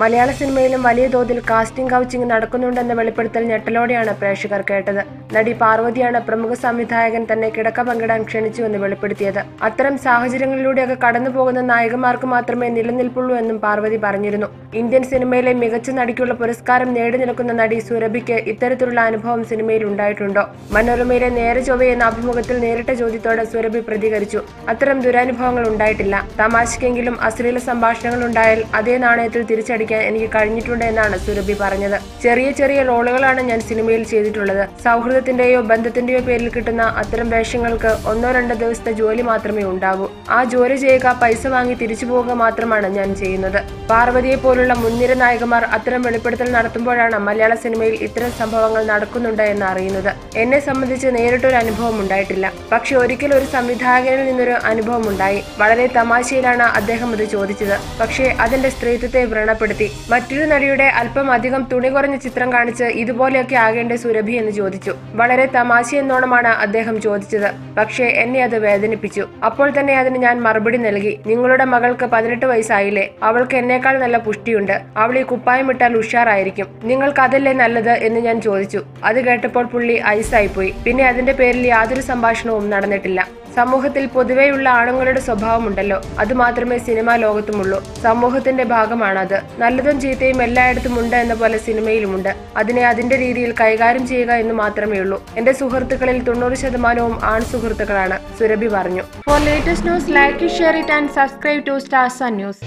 മലയാള സിനിമയിലും വലിയ തോതിൽ കാസ്റ്റിംഗ് കൗച്ചിങ് നടക്കുന്നുണ്ടെന്ന വെളിപ്പെടുത്തൽ ഞെട്ടലോടെയാണ് പ്രേക്ഷകർ കേട്ടത്. നടി പാർവതിയാണ് പ്രമുഖ സംവിധായകൻ തന്നെ കിടക്ക പങ്കിടാൻ ക്ഷണിച്ചുവെന്ന് വെളിപ്പെടുത്തിയത്. അത്തരം സാഹചര്യങ്ങളിലൂടെയൊക്കെ കടന്നു പോകുന്ന നായികമാർക്ക് മാത്രമേ നിലനിൽപ്പുള്ളൂ എന്നും പാർവതി പറഞ്ഞിരുന്നു. ഇന്ത്യൻ സിനിമയിലെ മികച്ച നടിക്കുള്ള പുരസ്കാരം നേടി നിൽക്കുന്ന നടി സുരഭിക്ക് ഇത്തരത്തിലുള്ള അനുഭവം സിനിമയിൽ ഉണ്ടായിട്ടുണ്ടോ? മനോരമയിലെ നേരെ ചൊവ്വ എന്ന അഭിമുഖത്തിൽ നേരിട്ട ചോദ്യത്തോടെ സുരഭി പ്രതികരിച്ചു. അത്തരം ദുരനുഭവങ്ങൾ ഉണ്ടായിട്ടില്ല. തമാശക്കെങ്കിലും അശ്ലീല സംഭാഷണങ്ങൾ ഉണ്ടായാൽ അതേ നാണയത്തിൽ തിരിച്ചടിക്കാൻ എനിക്ക് കഴിഞ്ഞിട്ടുണ്ട് എന്നാണ് സുരഭി പറഞ്ഞത്. ചെറിയ ചെറിയ റോളുകളാണ് ഞാൻ സിനിമയിൽ ചെയ്തിട്ടുള്ളത്. സൗഹൃദത്തിന്റെയോ ബന്ധത്തിന്റെയോ പേരിൽ കിട്ടുന്ന അത്തരം വേഷങ്ങൾക്ക് ഒന്നോ രണ്ടോ ദിവസത്തെ ജോലി മാത്രമേ ഉണ്ടാകൂ. ആ ജോലി ചെയ്യുക പൈസ വാങ്ങി തിരിച്ചു പോവുക മാത്രമാണ് ഞാൻ ചെയ്യുന്നത്. പാർവതിയെ പോലുള്ള മുൻനിര നായകന്മാർ അത്തരം വെളിപ്പെടുത്തൽ നടത്തുമ്പോഴാണ് മലയാള സിനിമയിൽ ഇത്തരം സംഭവങ്ങൾ നടക്കുന്നുണ്ട് എന്ന് അറിയുന്നത്. എന്നെ സംബന്ധിച്ച് നേരിട്ടൊരു അനുഭവം ഉണ്ടായിട്ടില്ല. പക്ഷെ ഒരിക്കൽ ഒരു സംവിധായകനിൽ നിന്നൊരു അനുഭവം ഉണ്ടായി. വളരെ തമാശയിലാണ് അദ്ദേഹം അത് ചോദിച്ചത്. പക്ഷേ അതിന്റെ സ്ത്രീത്വത്തെ വ്രണപ്പെടുത്തി. മറ്റൊരു നടിയുടെ അല്പം അധികം തുണി കുറഞ്ഞ ചിത്രം കാണിച്ച് ഇതുപോലെയൊക്കെ ആകേണ്ട സുരഭി എന്ന് ചോദിച്ചു. വളരെ തമാശയെന്നോണമാണ് അദ്ദേഹം ചോദിച്ചത്. പക്ഷേ എന്നെ അത് വേദനിപ്പിച്ചു. അപ്പോൾ തന്നെ അതിന് ഞാൻ മറുപടി നൽകി. നിങ്ങളുടെ മകൾക്ക് പതിനെട്ട് വയസ്സായില്ലേ? അവൾക്ക് എന്നേക്കാൾ നല്ല പുഷ്ടിയുണ്ട്. അവൾ ഈ കുപ്പായം ഇട്ടാൽ ഉഷാറായിരിക്കും. നിങ്ങൾക്ക് അതല്ലേ നല്ലത് എന്ന് ഞാൻ ചോദിച്ചു. അത് കേട്ടപ്പോൾ പുള്ളി ഐസായിപ്പോയി. പിന്നെ അതിന്റെ പേരിൽ യാതൊരു സംഭാഷണവും നടന്നിട്ടില്ല. സമൂഹത്തിൽ പൊതുവെയുള്ള ആണുങ്ങളുടെ സ്വഭാവമുണ്ടല്ലോ. അത് മാത്രമേ സിനിമാ ലോകത്തുമുള്ളൂ. സമൂഹത്തിന്റെ ഭാഗമാണത്. നല്ലതും ചീത്തയും എല്ലായിടത്തും ഉണ്ട് എന്ന പോലെ സിനിമയിലുമുണ്ട്. അതിനെ അതിന്റെ രീതിയിൽ കൈകാര്യം ചെയ്യുക എന്ന് മാത്രമേ ഉള്ളൂ. എന്റെ സുഹൃത്തുക്കളിൽ തൊണ്ണൂറ് ശതമാനവും ആൺ സുഹൃത്തുക്കളാണ് സുരഭി പറഞ്ഞു. For latest news like share it and subscribe to stars and news